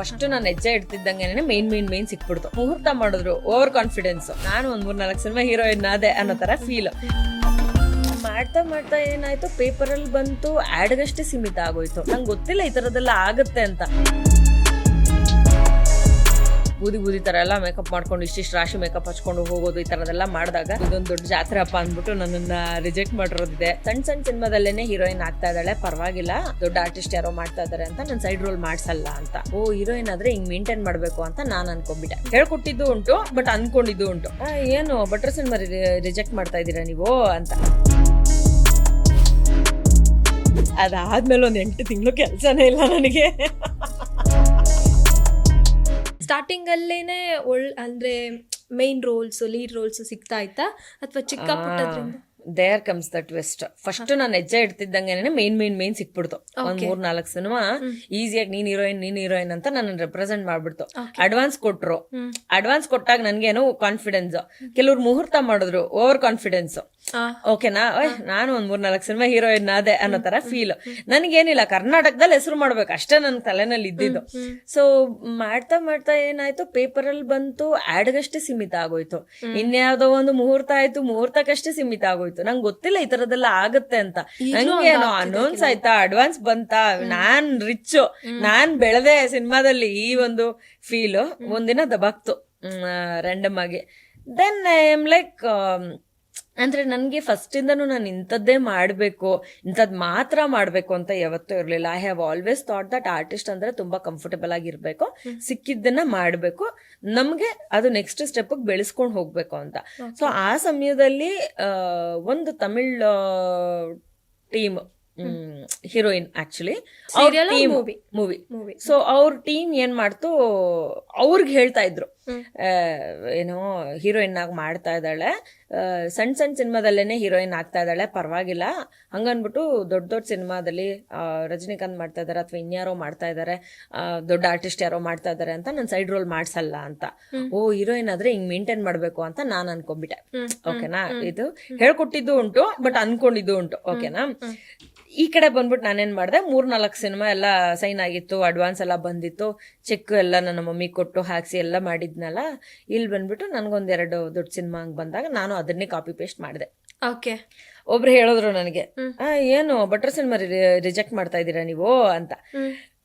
First ನಾನು ಹೆಜ್ಜೆ ಇಡ್ತಿದ್ದಂಗೆ ಮೇನ್ ಮೇನ್ ಮೇನ್ ಸಿಕ್ಬಿಡ್ತು. ಮುಹೂರ್ತ ಮಾಡಿದ್ರು ಓವರ್ ಕಾನ್ಫಿಡೆನ್ಸ್ ನಾನು ಒಂದ್ ಮೂರ್ ನಾಲ್ಕು ಸಿನಿಮಾ ಹೀರೋಯಿನ್ ಅದೇ ಅನ್ನೋ ತರ ಫೀಲ್ ಮಾಡ್ತಾ ಮಾಡ್ತಾ ಏನಾಯ್ತು ಪೇಪರ್ ಅಲ್ಲಿ ಬಂತು ಆಡ್ಗಷ್ಟೇ ಸೀಮಿತ ಆಗೋಯ್ತು. ನಂಗೆ ಗೊತ್ತಿಲ್ಲ ಈ ತರದೆಲ್ಲ ಆಗುತ್ತೆ ಅಂತ. ಬೂದಿ ಬೂದಿ ತರ ಎಲ್ಲ ಮೇಕಪ್ ಮಾಡ್ಕೊಂಡು, ಇಷ್ಟಿಷ್ಟು ರಾಶಿ ಮೇಕಪ್ ಹಚ್ಕೊಂಡು ಹೋಗೋದು ಈ ತರದೆಲ್ಲ ಮಾಡಿದಾಗ ಇದೊಂದು ದೊಡ್ಡ ಜಾತ್ರೆ ಅಪ್ಪ ಅಂದ್ಬಿಟ್ಟು ನನ್ನನ್ನ ರಿಜೆಕ್ಟ್ ಮಾಡಿರೋದಿದೆ. ಸಣ್ಣ ಸಣ್ಣ ಸಿನಿಮಾದಲ್ಲೇನೆ ಹೀರೋಯಿನ್ ಆಗ್ತಾ ಇದ್ದಾಳೆ. ಪರವಾಗಿಲ್ಲ. ದೊಡ್ಡ ಆರ್ಟಿಸ್ಟ್ ಯಾರೋ ಮಾಡ್ತಾ ಇದಾರೆ ಅಂತ ನಾನು ಸೈಡ್ ರೋಲ್ ಮಾಡ್ಸಲ್ಲ ಅಂತ. ಓ ಹೀರೋಯಿನ್ ಆದ್ರೆ ಹಿಂಗ್ ಮೇಂಟೈನ್ ಮಾಡ್ಬೇಕು ಅಂತ ನಾನು ಅನ್ಕೊಂಡ್ಬಿಟ್ಟೆ ಹೇಳ್ಕೊಟ್ಟಿದ್ದು ಉಂಟು ಬಟ್ ಅನ್ಕೊಂಡಿದ್ದು ಉಂಟು. ಏನು ಬಟ್ರ ಸಿನಿಮಾ ರಿಜೆಕ್ಟ್ ಮಾಡ್ತಾ ಇದ್ದೀರಾ ನೀವು ಅಂತ. ಅದಾದ್ಮೇಲೆ ಒಂದ್ ಎಂಟು ತಿಂಗಳು ಕೆಲಸನೇ ಇಲ್ಲ ನನಗೆ. ಸ್ಟಾರ್ಟಿಂಗ್ ಅಲ್ಲೇನೆ ಒಳ್ ಅಂದ್ರೆ ಮೇನ್ ರೋಲ್ಸ್ ಲೀಡ್ ರೋಲ್ಸ್ ಸಿಗ್ತಾ ಇತ್ತಾ? ಅಥವಾ ಚಿಕ್ಕ ಪುಟ್ಟದ್ರಿಂದ? There comes the twist first ನಾನು ಹೆಜ್ಜೆ ಇಡ್ತಿದ್ದಂಗೆ ಮೇನ್ ಮೇನ್ ಮೇನ್ ಸಿಕ್ಬಿಡ್ತು. ಒಂದ್ ಮೂರ್ ನಾಲ್ಕು ಸಿನಿಮಾ ಈಸಿಯಾಗಿ ನೀನ್ ಹೀರೋಯಿನ್ ನೀನ್ ಹೀರೋಯಿನ್ ಅಂತ ನನ್ನ ರೆಪ್ರೆಸೆಂಟ್ ಮಾಡ್ಬಿಡ್ತು. ಅಡ್ವಾನ್ಸ್ ಕೊಟ್ರು. ಅಡ್ವಾನ್ಸ್ ಕೊಟ್ಟಾಗ ನನ್ಗೇನು ಕಾನ್ಫಿಡೆನ್ಸ್ ಕೆಲವ್ರು ಮುಹೂರ್ತ ಮಾಡಿದ್ರು ಓವರ್ ಕಾನ್ಫಿಡೆನ್ಸ್ ಓಕೆನಾ ಓಯ್, ನಾನು ಒಂದ್ ಮೂರ್ ನಾಲ್ಕು ಸಿನಿಮಾ ಹೀರೋಯಿನ್ ಅದೇ ಅನ್ನೋ ತರ ಫೀಲ್ ನನಗೇನಿಲ್ಲ ಕರ್ನಾಟಕದಲ್ಲಿ ಹೆಸರು ಮಾಡ್ಬೇಕು ಅಷ್ಟೇ ನನ್ನ ತಲೆನಲ್ಲಿ ಇದ್ದಿದ್ದು ಸೊ ಮಾಡ್ತಾ ಮಾಡ್ತಾ ಏನಾಯ್ತು ಪೇಪರ್ ಅಲ್ಲಿ ಬಂತು ಆಡ್ಗಷ್ಟೇ ಸೀಮಿತ ಆಗೋಯ್ತು. ಇನ್ಯಾವ್ದೋ ಒಂದು ಮುಹೂರ್ತ ಆಯ್ತು ಮುಹೂರ್ತಕ್ಕಷ್ಟೇ ಸೀಮಿತ ಆಗೋಯ್ತು. ನಂಗೆ ಗೊತ್ತಿಲ್ಲ ಈ ತರದೆಲ್ಲ ಆಗತ್ತೆ ಅಂತ. ನಂಗೇನೋ ಅನೌನ್ಸ್ ಆಯ್ತಾ ಅಡ್ವಾನ್ಸ್ ಬಂತ ನಾನ್ ರಿಚ್ ನಾನ್ ಬೆಳೆದೆ ಸಿನಿಮಾದಲ್ಲಿ ಈ ಒಂದು ಫೀಲ್ ಒಂದಿನ ದಬಾಕ್ತು ರ್ಯಾಂಡಮ್ ಆಗಿ. ದೆನ್ ಐ ಆಮ್ ಲೈಕ್ ಅಂದ್ರೆ ನನಗೆ ಫಸ್ಟ್ ಇಂದನು ನಾನು ಇಂಥದ್ದೇ ಮಾಡಬೇಕು ಇಂಥದ್ದು ಮಾತ್ರ ಮಾಡಬೇಕು ಅಂತ ಯಾವತ್ತೂ ಇರಲಿಲ್ಲ. I have always thought that artist ಅಂದ್ರೆ ತುಂಬಾ ಕಂಫರ್ಟಬಲ್ ಆಗಿರ್ಬೇಕು ಸಿಕ್ಕಿದ್ದನ್ನ ಮಾಡಬೇಕು ನಮಗೆ ಅದು ನೆಕ್ಸ್ಟ್ ಸ್ಟೆಪ್ ಬೆಳೆಸ್ಕೊಂಡು ಹೋಗ್ಬೇಕು ಅಂತ. ಸೊ ಆ ಸಮಯದಲ್ಲಿ ಒಂದು Tamil team heroine actually? Movie Movie. So ಅವ್ರ ಟೀಮ್ ಏನ್ ಮಾಡ್ತು ಅವ್ರಿಗೆ ಹೇಳ್ತಾ ಇದ್ರು. ಏನು ಹೀರೋಯಿನ್ ಆಗಿ ಮಾಡ್ತಾ ಇದ್ದಾಳೆ. ಆ, ಸಣ್ಣ ಸಣ್ಣ ಸಿನಿಮಾದಲ್ಲೇನೆ ಹೀರೋಯಿನ್ ಆಗ್ತಾ ಇದ್ದಾಳೆ. ಪರವಾಗಿಲ್ಲ. ಹಂಗನ್ಬಿಟ್ಟು ದೊಡ್ಡ ದೊಡ್ಡ ಸಿನಿಮಾದಲ್ಲಿ ಆ, ರಜನಿಕಾಂತ್ ಮಾಡ್ತಾ ಇದಾರೆ ಅಥವಾ ಇನ್ಯಾರೋ ಮಾಡ್ತಾ ಇದ್ದಾರೆ ದೊಡ್ಡ ಆರ್ಟಿಸ್ಟ್ ಯಾರೋ ಮಾಡ್ತಾ ಇದ್ದಾರೆ ಅಂತ ನಾನು ಸೈಡ್ ರೋಲ್ ಮಾಡ್ಸಲ್ಲ ಅಂತ. ಓ ಹೀರೋಯಿನ್ ಆದ್ರೆ ಹಿಂಗ್ ಮೇಂಟೈನ್ ಮಾಡ್ಬೇಕು ಅಂತ ನಾನು ಅನ್ಕೊಂಡ್ಬಿಟ್ಟೆ ಓಕೆನಾ? ಇದು ಹೇಳ್ಕೊಟ್ಟಿದ್ದು ಉಂಟು ಬಟ್ ಅನ್ಕೊಂಡಿದ್ದು ಉಂಟು. ಓಕೆನಾ? ಈ ಕಡೆ ಬಂದ್ಬಿಟ್ಟು ನಾನೇನ್ ಮಾಡಿದೆ ಮೂರ್ ನಾಲ್ಕು ಸಿನಿಮಾ ಎಲ್ಲ ಸೈನ್ ಆಗಿತ್ತು ಅಡ್ವಾನ್ಸ್ ಎಲ್ಲ ಬಂದಿತ್ತು. ಚೆಕ್ ಎಲ್ಲ ನನ್ನ ಮಮ್ಮಿ ಕೊಟ್ಟು ಹಾಕ್ಸಿ ಎಲ್ಲ ಮಾಡಿದ್ನಲ್ಲ ಇಲ್ಲಿ ಬಂದ್ಬಿಟ್ಟು ನನಗೊಂದೆರಡು ದೊಡ್ಡ ಸಿನಿಮಾ ಹಂಗೆ ಬಂದಾಗ ನಾನು ಅದನ್ನೇ ಕಾಪಿ ಪೇಸ್ಟ್ ಮಾಡಿದೆ. ಓಕೆ. ಒಬ್ರು ಹೇಳಿದ್ರು ನನಗೆ ಆ, ಏನು ಬಟರ್ ಸಿನಿಮಾ ರಿಜೆಕ್ಟ್ ಮಾಡ್ತಾ ಇದ್ದೀರಾ ನೀವು? ಅಂತ.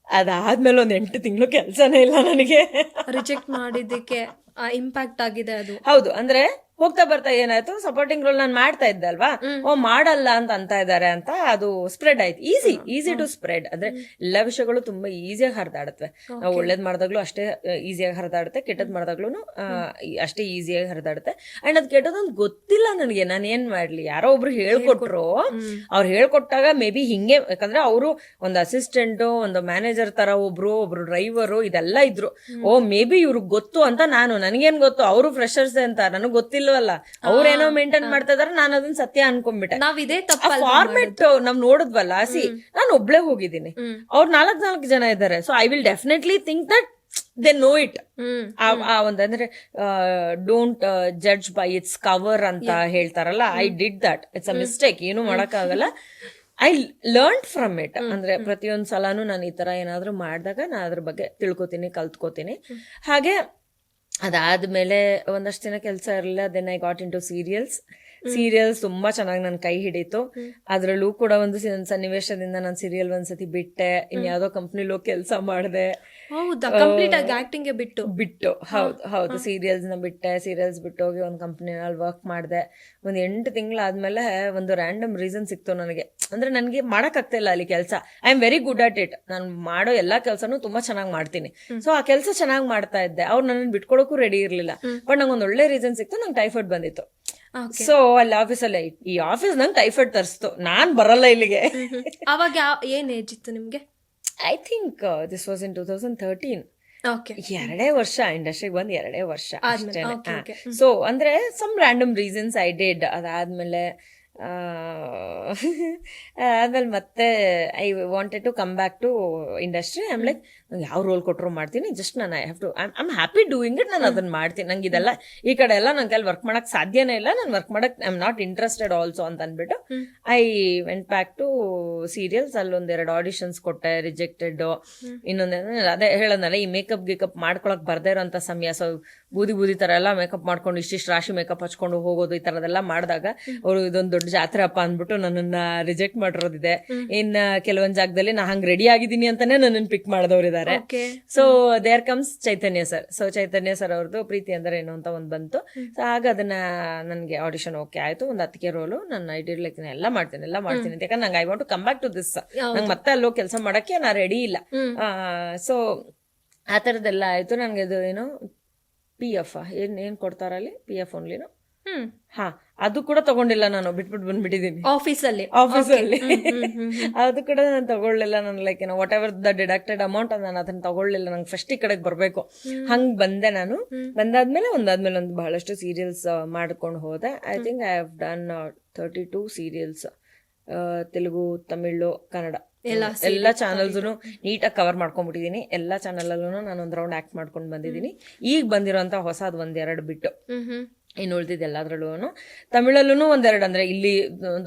ಅದಾದ್ಮೇಲೆ ಒಂದ್ ಎಂಟು ತಿಂಗಳು ಕೆಲಸನೇ ಇಲ್ಲ ನನಗೆ. ರಿಜೆಕ್ಟ್ ಮಾಡಿದ್ದಕ್ಕೆ ಇಂಪ್ಯಾಕ್ಟ್ ಆಗಿದೆ ಅದು. ಹೌದು ಅಂದ್ರೆ ಹೋಗ್ತಾ ಬರ್ತಾ ಏನಾಯ್ತು? ಸಪೋರ್ಟಿಂಗ್ ರೋಲ್ ನಾನು ಮಾಡ್ತಾ ಇದ್ದೆ ಅಲ್ವಾ? ಓ ಮಾಡಲ್ಲ ಅಂತ ಅಂತ ಇದಾರೆ ಅಂತ ಅದು ಸ್ಪ್ರೆಡ್ ಆಯ್ತು. ಈಸಿ ಈಸಿ ಟು ಸ್ಪ್ರೆಡ್ ಅಂದ್ರೆ ಎಲ್ಲ ವಿಷಯಗಳು ತುಂಬಾ ಈಸಿಯಾಗಿ ಹರಿದಾಡತ್ವೆ ನಾವು ಒಳ್ಳೇದ್ ಮಾಡಿದಾಗ್ಲೂ ಅಷ್ಟೇ ಈಸಿಯಾಗಿ ಹರಿದಾಡುತ್ತೆ ಕೆಟ್ಟದ್ ಮಾಡಿದಾಗ್ಲೂ ಅಷ್ಟೇ ಈಸಿಯಾಗಿ ಹರಿದಾಡುತ್ತೆ. ಅಂಡ್ ಅದ್ ಕೆಟ್ಟದೊಂದು ಗೊತ್ತಿಲ್ಲ ನನಗೆ. ನಾನು ಏನ್ ಮಾಡ್ಲಿ? ಯಾರೋ ಒಬ್ರು ಹೇಳ್ಕೊಟ್ರು. ಅವ್ರು ಹೇಳ್ಕೊಟ್ಟಾಗ ಮೇ ಬಿ ಹಿಂಗೆ ಯಾಕಂದ್ರೆ ಅವರು ಒಂದು ಅಸಿಸ್ಟೆಂಟ್ ಒಂದು ಮ್ಯಾನೇಜರ್ ತರ ಒಬ್ರು ಒಬ್ರು ಡ್ರೈವರು ಇದೆಲ್ಲ ಇದ್ರು. ಓ ಮೇ ಬಿ ಇವ್ರಿಗೆ ಗೊತ್ತು ಅಂತ ನಾನು. ನನಗೇನ್ ಗೊತ್ತು? ಅವರು ಫ್ರೆಶರ್ಸ್ ಅಂತ ನನಗೆ ಗೊತ್ತಿಲ್ವಲ್ಲ. ಅವ್ರೇನೋ ಮೇಂಟೈನ್ ಮಾಡ್ತಾ ಇದಾರೆ ನಾನು ಅದನ್ನ ಸತ್ಯ ಅನ್ಕೊಂಡ್ಬಿಟ್ಟೆ ನಾವ್ ಇದೇ ಫಾರ್ಮೆಟ್ ನಾವ್ ನೋಡಿದ್ವಲ್ಲ ಸಿ ನಾನು ಒಬ್ಳೆ ಹೋಗಿದ್ದೀನಿ. ಅವ್ರು ನಾಲ್ಕ್ ನಾಲ್ಕು ಜನ ಇದ್ದಾರೆ so I will definitely think that they know it ಆ ಒಂದ್ ಅಂದ್ರೆ don't judge by its cover ಅಂತ ಹೇಳ್ತಾರಲ್ಲ I did that it's a mistake ಏನು ಮಾಡಕ್ಕಾಗಲ್ಲ. ಐ ಲರ್ನ್ ಫ್ರಮ್ ಇಟ್ ಅಂದ್ರೆ ಪ್ರತಿಯೊಂದ್ ಸಲಾನು ನಾನು ಈ ತರ ಏನಾದ್ರೂ ಮಾಡಿದಾಗ ನಾನು ಅದ್ರ ಬಗ್ಗೆ ತಿಳ್ಕೊತೀನಿ ಕಲ್ತ್ಕೋತೀನಿ. ಹಾಗೆ ಅದಾದ್ಮೇಲೆ ಒಂದಷ್ಟು ದಿನ ಕೆಲಸ ಇರಲಿಲ್ಲ then I got into serials serials ತುಂಬಾ ಚೆನ್ನಾಗಿ ನನ್ನ ಕೈ ಹಿಡಿತು. ಅದ್ರಲ್ಲೂ ಕೂಡ ಒಂದು ಸನ್ನಿವೇಶದಿಂದ ನಾನು ಸೀರಿಯಲ್ ಒಂದ್ಸತಿ ಬಿಟ್ಟೆ. ಇನ್ಯಾವುದೋ ಕಂಪ್ನಿಲೂ ಕೆಲಸ ಮಾಡಿದೆ. ಕಂಪ್ಲೀಟ್ ಆಗಿ ಆಕ್ಟಿಂಗ್ ಬಿಟ್ಟು. ಬಿಟ್ಟು. ಹೌದು ಹೌದು. ಸೀರಿಯಲ್ಸ್ನ ಬಿಟ್ಟೆ. ಸೀರಿಯಲ್ಸ್ ಬಿಟ್ಟು ಹೋಗಿ ಒಂದು ಕಂಪ್ನಿನಲ್ಲಿ ವರ್ಕ್ ಮಾಡಿದೆ. ಒಂದು ಎಂಟು ತಿಂಗಳಾದ್ಮೇಲೆ ಒಂದು ರ್ಯಾಂಡಮ್ ರೀಸನ್ ಸಿಕ್ತು ನನಗೆ. ಅಂದ್ರೆ ನನಗೆ ಮಾಡಕ್ ಇಲ್ಲ ಅಲ್ಲಿ ಕೆಲಸ. I am very good at it ನಾನು ಮಾಡೋ ಎಲ್ಲಾ ಕೆಲಸನೂ ತುಂಬಾ ಚೆನ್ನಾಗಿ ಮಾಡ್ತೀನಿ. ಸೊ ಆ ಕೆಲಸ ಚೆನ್ನಾಗಿ ಮಾಡ್ತಾ ಇದ್ದೆ. ಅವ್ರು ನನ್ನ ಬಿಟ್ಕೊಡಕ್ಕೂ ರೆಡಿ ಇರ್ಲಿಲ್ಲ. ಬಟ್ ನಂಗೆ ಒಂದು ಒಳ್ಳೆ ರೀಸನ್ ಸಿಕ್ತು. ನಂಗೆ ಟೈಫಾಯ್ಡ್ ಬಂದಿತ್ತು. ಸೊ ಅಲ್ಲಿ ಆಫೀಸಲ್ಲಿ ಈ ಆಫೀಸ್ ನಂಗೆ ಟೈಫಾಯ್ಡ್ ತರಿಸ್ತು. ನಾನ್ ಬರಲ್ಲ ಇಲ್ಲಿಗೆ. ಅವಾಗ ಏನ್ ಏಜ್ ಇತ್ತು ನಿಮ್ಗೆ? I think this was in two thousand thirteen okay ಎರಡೇ ವರ್ಷ ಇಂಡಸ್ಟ್ರಿಗೆ ಬಂದ್ ಎರಡೇ ವರ್ಷ. ಸೊ ಅಂದ್ರೆ some random reasons I did ಅದಾದ್ಮೇಲೆ ಆಮೇಲೆ ಮತ್ತೆ I wanted to come back to industry I'm like ನಂಗೆ ಯಾವ ರೋಲ್ ಕೊಟ್ಟರು ಮಾಡ್ತೀನಿ. ಜಸ್ಟ್ ನಾನು I have to I am happy doing it ನಾನು ಅದನ್ನು ಮಾಡ್ತೀನಿ. ನಂಗೆ ಇದೆಲ್ಲ ಈ ಕಡೆ ಎಲ್ಲ ನನ್ನ ಕೈಲಿ ವರ್ಕ್ ಮಾಡೋಕ್ಕೆ ಸಾಧ್ಯನೇ ಇಲ್ಲ. ನಾನು ವರ್ಕ್ ಮಾಡೋಕ್ಕೆ I am not interested also ಅಂತ ಅಂದ್ಬಿಟ್ಟು I went back to serials ಅಲ್ಲೊಂದೆರಡು auditions ಕೊಟ್ಟೆ ರಿಜೆಕ್ಟೆಡ್ ಇನ್ನೊಂದೇನು ಅದೇ ಹೇಳೋದಲ್ಲ ಈ ಮೇಕಪ್ ಗಿಕಪ್ ಮಾಡ್ಕೊಳಕ್ಕೆ ಬರ್ದೇ ಇರೋಂಥ ಸಮಯ. ಸೊ ಬೂದಿ ಬೂದಿ ಥರ ಎಲ್ಲ ಮೇಕಪ್ ಮಾಡ್ಕೊಂಡು ಇಷ್ಟಿಷ್ಟು ರಾಶಿ ಮೇಕಪ್ ಹಚ್ಕೊಂಡು ಹೋಗೋದು ಈ ಥರದೆಲ್ಲ ಮಾಡಿದಾಗ ಅವರು ಇದೊಂದು ದೊಡ್ಡ ಜಾತ್ರೆ ಅಪ್ಪ ಅಂದ್ಬಿಟ್ಟು ನನ್ನನ್ನ ರಿಜೆಕ್ಟ್ ಮಾಡಿರೋದಿದೆ. ಇನ್ನ ಕೆಲವೊಂದ್ ಜಾಗದಲ್ಲಿ ನಾ ಹಂಗ್ ರೆಡಿ ಆಗಿದ್ದೀನಿ ಅಂತಾನೆ ನನ್ನನ್ನು pick ಮಾಡಿದವರಿದ್ದಾರೆ so there comes Chaitanya sir so Chaitanya sir ಅವ್ರದ್ದು ಪ್ರೀತಿ ಅಂದ್ರೆ ಏನು ಅಂತ ಒಂದು ಬಂತು. ಸೊ ಆಗ ಅದನ್ನ ನನಗೆ ಆಡಿಷನ್ ಓಕೆ ಆಯ್ತು. ಒಂದು ಹತ್ತಿಗೆ ರೋಲು ನನ್ನ ಐಡಿ ಲೈಕ್ ಎಲ್ಲ ಮಾಡ್ತೀನಿ ಎಲ್ಲ ಮಾಡ್ತೀನಿ ಅಂತ. ಯಾಕಂದ್ರೆ ನಂಗೆ I want to come back to this ನಂಗೆ ಮತ್ತೆ ಅಲ್ಲೋ ಕೆಲಸ ಮಾಡಕ್ಕೆ ನಾ ರೆಡಿ ಇಲ್ಲ. ಸೊ ಆ ಥರದ್ದೆಲ್ಲ ಆಯ್ತು. ನನಗೆ ಅದು ಏನು ಪಿ ಎಫ್ ಏನ್ ಏನ್ ಕೊಡ್ತಾರಲ್ಲಿ? ಪಿ ಎಫ್ ಓನ್ಲಿನು ಹಾ ಅದು ಕೂಡ ತಗೊಂಡಿಲ್ಲ ನಾನು ಬಿಟ್ಬಿಟ್ಟು ಬಂದ್ಬಿಟ್ಟಿದ್ದೀನಿ ಆಫೀಸಲ್ಲಿ ಆಫೀಸಲ್ಲಿ ಅದು ಕೂಡ ನಾನು ತಗೊಳ್ಳಿಲ್ಲ ನಾನು ಲೈಕ್ ಏನೋ whatever the deducted amount ನಾನು ಅದನ್ನ ತಗೊಳ್ಳಿಲ್ಲ ನಂಗೆ ಫಸ್ಟ್ ಈ ಕಡೆಗೆ ಬರಬೇಕು. ಹಂಗ್ ಬಂದೆ ನಾನು. ಬಂದಾದ್ಮೇಲೆ ಒಂದಾದ್ಮೇಲೆ ಒಂದು ಬಹಳಷ್ಟು ಸೀರಿಯಲ್ಸ್ ಮಾಡ್ಕೊಂಡು ಹೋದೆ. I think I have done thirty two serials Telugu Tamil Kannada. ಎಲ್ಲ ಚಾನಲ್ಸ್ ನೀಟಾಗಿ ಕವರ್ ಮಾಡ್ಕೊಂಡ್ಬಿಟ್ಟಿದೀನಿ. ಎಲ್ಲ ಚಾನಲ್ ಅಲ್ಲೂ ನಾನು ಒಂದು ರೌಂಡ್ ಆಕ್ಟ್ ಮಾಡ್ಕೊಂಡು ಬಂದಿದ್ದೀನಿ ಈಗ ಬಂದಿರೋಂಥ ಹೊಸದು ಒಂದೆರಡು ಬಿಟ್ಟು. ಇನ್ನು ಉಳಿದಿದ್ದು ಎಲ್ಲದ್ರಲ್ಲೂ ತಮಿಳಲ್ಲೂ ಒಂದೆರಡು ಅಂದ್ರೆ ಇಲ್ಲಿ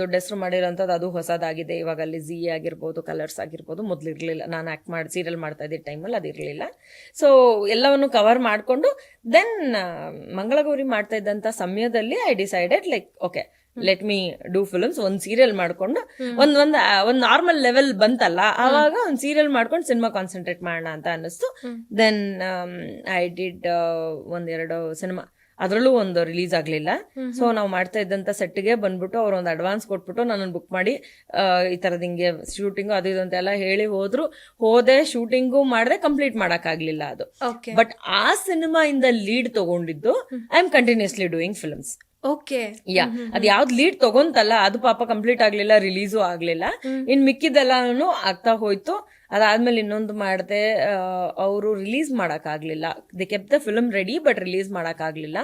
ದೊಡ್ಡ ಹೆಸರು ಮಾಡಿರೋಂಥದ್ದು ಅದು ಹೊಸದಾಗಿದೆ. ಇವಾಗ ಅಲ್ಲಿ ಝೀ ಆಗಿರ್ಬೋದು ಕಲರ್ಸ್ ಆಗಿರ್ಬೋದು ಮೊದಲು ಇರಲಿಲ್ಲ. ನಾನು ಆಕ್ಟ್ ಮಾಡಿ ಸೀರಿಯಲ್ ಮಾಡ್ತಾ ಇದ್ದ ಟೈಮಲ್ಲಿ ಅದು ಇರಲಿಲ್ಲ. ಸೊ ಎಲ್ಲವನ್ನು ಕವರ್ ಮಾಡಿಕೊಂಡು ದೆನ್ ಮಂಗಳಗೌರಿ ಮಾಡ್ತಾ ಇದ್ದಂಥ ಸಮಯದಲ್ಲಿ I decided like okay let me do films ಒಂದು ಸೀರಿಯಲ್ ಮಾಡ್ಕೊಂಡು ಒಂದ್ ಒಂದು ಒಂದು ನಾರ್ಮಲ್ ಲೆವೆಲ್ ಬಂತಲ್ಲ ಆವಾಗ ಒಂದು ಸೀರಿಯಲ್ ಮಾಡ್ಕೊಂಡು ಸಿನಿಮಾ ಕಾನ್ಸಂಟ್ರೇಟ್ ಮಾಡೋಣ ಅಂತ ಅನ್ನಿಸ್ತು. ದೆನ್ ಐ ಡಿಡ್ ಒಂದೆರಡು ಸಿನಿಮಾ ಅದರಲ್ಲೂ ಒಂದು ರಿಲೀಸ್ ಆಗಲಿಲ್ಲ. ಸೊ ನಾವು ಮಾಡ್ತಾ ಇದ್ದಂತ ಸೆಟ್ಗೆ ಬಂದ್ಬಿಟ್ಟು ಅವ್ರು ಒಂದು ಅಡ್ವಾನ್ಸ್ ಕೊಟ್ಬಿಟ್ಟು ನನ್ನನ್ನು ಬುಕ್ ಮಾಡಿ ಈ ಥರದ್ದು ಹಿಂಗೆ ಶೂಟಿಂಗು ಅದು ಇದು ಅಂತೆಲ್ಲ ಹೇಳಿ ಹೋದ್ರು. ಹೋದೆ ಶೂಟಿಂಗು ಮಾಡಿದೆ ಕಂಪ್ಲೀಟ್ ಮಾಡೋಕ್ಕಾಗಲಿಲ್ಲ ಅದು. ಬಟ್ ಆ ಸಿನಿಮಾ ಇಂದ ಲೀಡ್ ತಗೊಂಡಿದ್ದು I am continuously doing films okay yeah ಅದ್ ಯಾವ್ದು ಲೀಡ್ ತಗೊಂತಲ್ಲ ಅದು ಪಾಪ ಕಂಪ್ಲೀಟ್ ಆಗ್ಲಿಲ್ಲ ರಿಲೀಸು ಆಗ್ಲಿಲ್ಲ. ಇನ್ ಮಿಕ್ಕಿದೆಲ್ಲಾನು ಆಗ್ತಾ ಹೋಯ್ತು. ಅದಾದ್ಮೇಲೆ ಇನ್ನೊಂದು ಮಾಡಿದೆ ಅವರು ರಿಲೀಸ್ ಮಾಡಕ್ ಆಗ್ಲಿಲ್ಲ they kept the film ready but release ಮಾಡಕ್ ಆಗ್ಲಿಲ್ಲ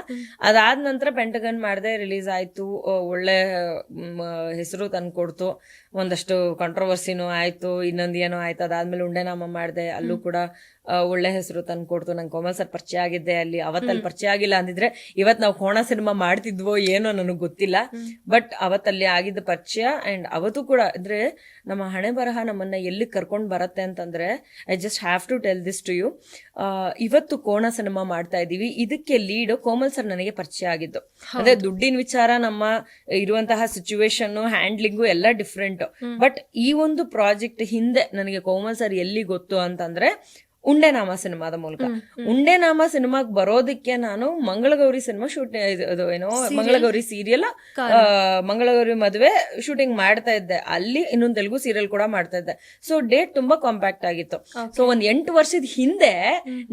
ಅದಾದ ನಂತರ ಪೆಂಟಗನ್ ಮಾಡಿದೆ ರಿಲೀಸ್ ಆಯ್ತು. ಒಳ್ಳೆ ಹೆಸರು ತಂದ್ಕೊಡ್ತು. ಒಂದಷ್ಟು ಕಾಂಟ್ರವರ್ಸಿನೂ ಆಯ್ತು ಇನ್ನೊಂದು ಏನೋ ಆಯ್ತು. ಅದಾದ್ಮೇಲೆ ಉಂಡೆನಾಮ ಮಾಡಿದೆ ಅಲ್ಲೂ ಕೂಡ ಒಳ್ಳೆ ಹೆಸರು ತಂದ್ಕೊಡ್ತು ನಂಗೆ ಕೋಮಲ್ ಸರ್ ಪರಿಚಯ ಆಗಿದ್ದೆ ಅಲ್ಲಿ. ಅವತ್ತಲ್ಲಿ ಪರಿಚಯ ಆಗಿಲ್ಲ ಅಂದಿದ್ರೆ ಇವತ್ ನಾವು ಕೋಣ ಸಿನಿಮಾ ಮಾಡ್ತಿದ್ವೋ ಏನೋ ನನಗೆ ಗೊತ್ತಿಲ್ಲ. ಬಟ್ ಅವತ್ತಲ್ಲಿ ಆಗಿದ್ದ ಪರಿಚಯ ಅಂಡ್ ಅವತ್ತು ಕೂಡ ಅಂದ್ರೆ ನಮ್ಮ ಹಣೆ ಬರಹ ನಮ್ಮನ್ನ ಎಲ್ಲಿ ಕರ್ಕೊಂಡು ಬರತ್ತೆ ಅಂತಂದ್ರೆ I just have to tell this to you ಇವತ್ತು ಕೋಣ ಸಿನಿಮಾ ಮಾಡ್ತಾ ಇದೀವಿ. ಇದಕ್ಕೆ ಲೀಡ್ ಕೋಮಲ್ ಸರ್ ನನಗೆ ಪರಿಚಯ ಆಗಿದ್ದು. ಅಂದ್ರೆ ದುಡ್ಡಿನ ವಿಚಾರ ನಮ್ಮ ಇರುವಂತಹ ಸಿಚುವೇಶನ್ ಹ್ಯಾಂಡ್ಲಿಂಗು ಎಲ್ಲ ಡಿಫ್ರೆಂಟ್ ಬಟ್ ಈ ಒಂದು ಪ್ರಾಜೆಕ್ಟ್ ಹಿಂದೆ ನನಗೆ ಕೋಮಲ್ ಸರ್ ಎಲ್ಲಿ ಗೊತ್ತು ಅಂತಂದ್ರೆ ಉಂಡೆನಾಮ ಸಿನಿಮಾದ ಮೂಲಕ. ಉಂಡೆನಾಮ ಸಿನಿಮಾಗ್ ಬರೋದಕ್ಕೆ ನಾನು ಮಂಗಳಗೌರಿ ಸಿನಿಮಾ ಶೂಟ್ ಅದು ಏನೋ ಮಂಗಳಗೌರಿ ಸೀರಿಯಲ್ ಮಂಗಳಗೌರಿ ಮದುವೆ ಶೂಟಿಂಗ್ ಮಾಡ್ತಾ ಇದ್ದೆ. ಅಲ್ಲಿ ಇನ್ನೊಂದು ತೆಲುಗು ಸೀರಿಯಲ್ ಕೂಡ ಮಾಡ್ತಾ ಇದ್ದೆ. ಸೊ ಡೇಟ್ ತುಂಬಾ ಕಾಂಪ್ಯಾಕ್ಟ್ ಆಗಿತ್ತು. ಸೊ ಒಂದ್ ಎಂಟು ವರ್ಷದ ಹಿಂದೆ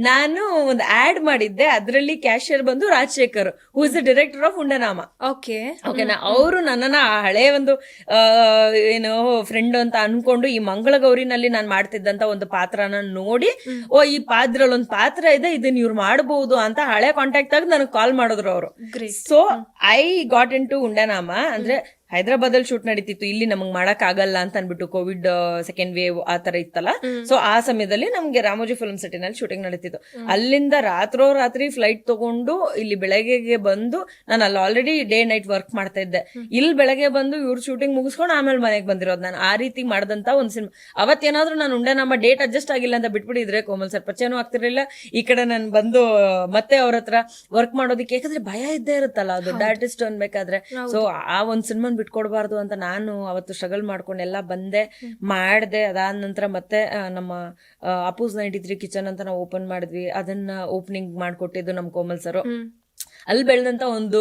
ನಾನು ಒಂದು ಆಡ್ ಮಾಡಿದ್ದೆ. ಅದರಲ್ಲಿ ಕ್ಯಾಶಿಯರ್ ಬಂದು Rajashekhar who is the director of Undenaama. Okay ಓಕೆನಾ ಅವರು ನನ್ನನ್ನ ಹಳೆ ಒಂದು ಏನು ಫ್ರೆಂಡ್ ಅಂತ ಅನ್ಕೊಂಡು ಈ ಮಂಗಳಗೌರಿನಲ್ಲಿ ನಾನು ಮಾಡ್ತಿದ್ದಂತ ಒಂದು ಪಾತ್ರನ ನೋಡಿ ಓ ಈ ಪಾತ್ರದಲ್ಲಿ ಒಂದ್ ಪಾತ್ರ ಇದೆ ಇದನ್ನ ಇವ್ರು ಮಾಡಬಹುದು ಅಂತ ಹಳೆ ಕಾಂಟ್ಯಾಕ್ಟ್ ಆಗಿ ನನಗೆ ಕಾಲ್ ಮಾಡಿದ್ರು ಅವರು. So I got into Undenaama ಅಂದ್ರೆ ಹೈದರಾಬಾದ್ ಅಲ್ಲಿ ಶೂಟ್ ನಡೀತಿತ್ತು. ಇಲ್ಲಿ ನಮಗೆ ಮಾಡಕ್ ಆಗಲ್ಲ ಅಂತ ಅನ್ಬಿಟ್ಟು ಕೋವಿಡ್ ಸೆಕೆಂಡ್ ವೇವ್ ಆ ತರ ಇತ್ತಲ್ಲ. ಸೊ ಆ ಸಮಯದಲ್ಲಿ ನಮ್ಗೆ ರಾಮೋಜಿ ಫಿಲ್ಮ್ ಸಿಟಿನಲ್ಲಿ ಶೂಟಿಂಗ್ ನಡೀತಿತ್ತು. ಅಲ್ಲಿಂದ ರಾತ್ರೋ ರಾತ್ರಿ ಫ್ಲೈಟ್ ತಗೊಂಡು ಇಲ್ಲಿ ಬೆಳಗ್ಗೆಗೆ ಬಂದು ನಾನು ಅಲ್ಲಿ ಆಲ್ರೆಡಿ ಡೇ ನೈಟ್ ವರ್ಕ್ ಮಾಡ್ತಾ ಇದ್ದೆ. ಇಲ್ಲಿ ಬೆಳಗ್ಗೆ ಬಂದು ಇವ್ರ ಶೂಟಿಂಗ್ ಮುಗಿಸ್ಕೊಂಡು ಆಮೇಲೆ ಮನೆಗೆ ಬಂದಿರೋದು ನಾನು. ಆ ರೀತಿ ಮಾಡ್ದಂತ ಒಂದು ಸಿನಿಮಾ ಅವತ್ತೇನಾದ್ರೂ ನಾನು ಉಂಡೆ ನಮ್ಮ ಡೇಟ್ ಅಡ್ಜಸ್ಟ್ ಆಗಿಲ್ಲ ಅಂತ ಬಿಟ್ಬಿಟ್ಟಿದ್ರೆ ಕೋಮಲ್ ಸರ್ ಪರಿಚಯನೂ ಆಗ್ತಿರ್ಲಿಲ್ಲ. ಈ ಕಡೆ ನಾನು ಬಂದು ಮತ್ತೆ ಅವ್ರ ಹತ್ರ ವರ್ಕ್ ಮಾಡೋದಕ್ಕೆ ಯಾಕಂದ್ರೆ ಭಯ ಇದ್ದೇ ಇರುತ್ತಲ್ಲ ದೊಡ್ಡ ಆರ್ಟಿಸ್ಟ್ ಅನ್ಬೇಕಾದ್ರೆ. ಸೊ ಆ ಒಂದ್ ಸಿನಿಮಾನ್ ಬಿಟ್ಕೊಡ್ಬಾರ್ದು ಅಂತ ನಾನು ಅವತ್ತು ಸ್ಟ್ರಗಲ್ ಮಾಡ್ಕೊಂಡು. ಎಲ್ಲ ಬಂದೆ ಮಾಡ್ದೆ. ಅದಾದ ನಂತರ ಮತ್ತೆ ನಮ್ಮ ಅಪೂಸ್ ನೈಂಟಿ ತ್ರೀ ಕಿಚನ್ ಅಂತ ನಾವು ಓಪನ್ ಮಾಡಿದ್ವಿ. ಅದನ್ನ ಓಪನಿಂಗ್ ಮಾಡಿಕೊಟ್ಟಿದ್ದು ನಮ್ಮ ಕೋಮಲ್ ಸರ್ ಅಲ್ಲಿ ಬೆಳೆದಂತ ಒಂದು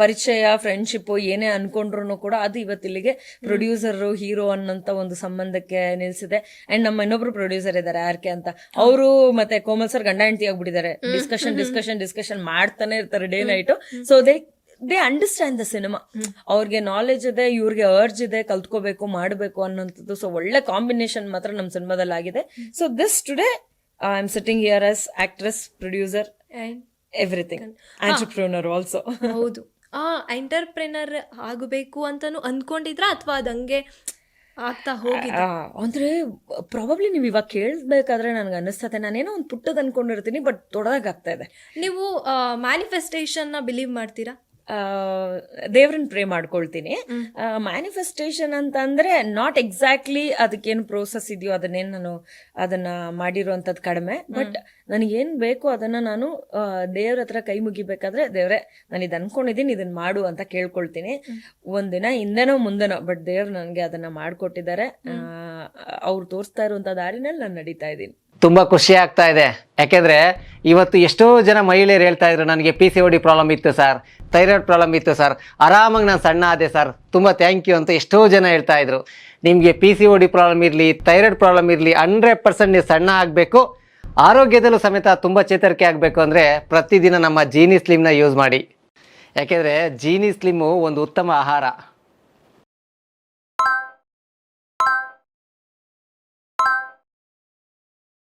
ಪರಿಚಯ ಫ್ರೆಂಡ್ಶಿಪ್ ಏನೇ ಅನ್ಕೊಂಡ್ರು ಕೂಡ ಅದು ಇವತ್ತಿಲ್ಲಿಗೆ ಪ್ರೊಡ್ಯೂಸರ್ ಹೀರೋ ಅನ್ನೋಂತ ಒಂದು ಸಂಬಂಧಕ್ಕೆ ನಿಲ್ಸಿದೆ. ಅಂಡ್ ನಮ್ಮ ಇನ್ನೊಬ್ರು ಪ್ರೊಡ್ಯೂಸರ್ ಇದ್ದಾರೆ ಆರ್ ಕೆ ಅಂತ. ಅವರು ಮತ್ತೆ ಕೋಮಲ್ ಸರ್ ಗಂಡ ಹೆಂಡತಿ ಆಗ್ಬಿಟ್ಟಿದ್ದಾರೆ. ಡಿಸ್ಕಷನ್ ಡಿಸ್ಕಷನ್ ಡಿಸ್ಕಷನ್ ಮಾಡ್ತಾನೆ ಇರ್ತಾರೆ day night so they they understand the cinema ಅವ್ರಿಗೆ ನಾಲೆಜ್ ಇದೆ ಇವ್ರಿಗೆ ಅರ್ಜ್ ಇದೆ ಕಲ್ತ್ಕೋಬೇಕು ಮಾಡಬೇಕು ಅನ್ನೋಂಥದ್ದು. ಸೊ ಒಳ್ಳೆ ಕಾಂಬಿನೇಷನ್ ಮಾತ್ರ ನಮ್ಮ ಸಿನಿಮಾದಲ್ಲಿ ಆಗಿದೆ so this today I am sitting here as actress producer everything entrepreneur also ಹೌದು. ಆ ಎಂಟರ್ಪ್ರೆನರ್ ಆಗಬೇಕು ಅಂತಾನು ಅಂದ್ಕೊಂಡಿದ್ರ ಅಥವಾ ಅದಂಗೆ ಆಗ್ತಾ ಹೋಗಿ ಅಂದ್ರೆ ಪ್ರಾಬಬ್ಲಿ ನೀವು ಇವಾಗ ಕೇಳಬೇಕಾದ್ರೆ ನನಗೆ ಅನಿಸ್ತದೆ ನಾನೇನೋ ಒಂದು ಪುಟ್ಟದ ಅನ್ಕೊಂಡಿರ್ತೀನಿ ಬಟ್ ದೊಡ್ಡದಾಗ್ತಾ ಇದೆ. ನೀವು ಮ್ಯಾನಿಫೆಸ್ಟೇಷನ್ ಬಿಲೀವ್ ಮಾಡ್ತೀರಾ? ದೇವ್ರನ್ನ ಪ್ರೇ ಮಾಡ್ಕೊಳ್ತೀನಿ. ಮ್ಯಾನಿಫೆಸ್ಟೇಷನ್ ಅಂತ ಅಂದ್ರೆ ನಾಟ್ ಎಕ್ಸಾಕ್ಟ್ಲಿ ಅದಕ್ಕೇನು ಪ್ರೋಸೆಸ್ ಇದೆಯೋ ಅದನ್ನೇನು ನಾನು ಅದನ್ನ ಮಾಡಿರುವಂಥದ್ದು ಕಡಿಮೆ. ಬಟ್ ನನಗೇನು ಬೇಕು ಅದನ್ನ ನಾನು ದೇವ್ರ ಹತ್ರ ಕೈ ಮುಗಿಬೇಕಾದ್ರೆ ದೇವ್ರೆ ನಾನು ಇದು ಅನ್ಕೊಂಡಿದ್ದೀನಿ ಇದನ್ನ ಮಾಡು ಅಂತ ಕೇಳ್ಕೊಳ್ತೀನಿ. ಒಂದಿನ ಹಿಂದೆನೋ ಮುಂದೆನೋ ಬಟ್ ದೇವ್ರು ನನಗೆ ಅದನ್ನ ಮಾಡ್ಕೊಟ್ಟಿದ್ದಾರೆ. ಅವ್ರು ತೋರಿಸ್ತಾ ಇರುವಂತ ದಾರಿನಲ್ಲಿ ನಾನು ನಡೀತಾ ಇದ್ದೀನಿ. ತುಂಬಾ ಖುಷಿ ಆಗ್ತಾ ಇದೆ. ಯಾಕೆಂದ್ರೆ ಇವತ್ತು ಎಷ್ಟೋ ಜನ ಮಹಿಳೆಯರು ಹೇಳ್ತಾ ಇದ್ರು, ನನಗೆ ಪಿ ಸಿ ಡಿ ಪ್ರಾಬ್ಲಮ್ ಇತ್ತು ಸರ್ ಥೈರಾಯ್ಡ್ ಪ್ರಾಬ್ಲಮ್ ಇತ್ತು ಸರ್ ಆರಾಮಾಗಿ ನಾನು ಸಣ್ಣ ಆದೆ ಸರ್ ತುಂಬ ಥ್ಯಾಂಕ್ ಯು ಅಂತ ಎಷ್ಟೋ ಜನ ಹೇಳ್ತಾ ಇದ್ರು. ನಿಮಗೆ ಪಿ ಸಿ ಡಿ ಪ್ರಾಬ್ಲಮ್ ಇರಲಿ ಥೈರಾಯ್ಡ್ ಪ್ರಾಬ್ಲಮ್ ಇರಲಿ ಹಂಡ್ರೆಡ್ ಪರ್ಸೆಂಟ್ ನೀವು ಸಣ್ಣ ಆಗಬೇಕು. ಆರೋಗ್ಯದಲ್ಲೂ ಸಮೇತ ತುಂಬ ಚೇತರಿಕೆ ಆಗಬೇಕು ಅಂದರೆ ಪ್ರತಿದಿನ ನಮ್ಮ ಜೀನಿ ಸ್ಲಿಮ್ನ ಯೂಸ್ ಮಾಡಿ. ಯಾಕೆಂದರೆ ಜೀನಿ ಸ್ಲಿಮ್ಮು ಒಂದು ಉತ್ತಮ ಆಹಾರ.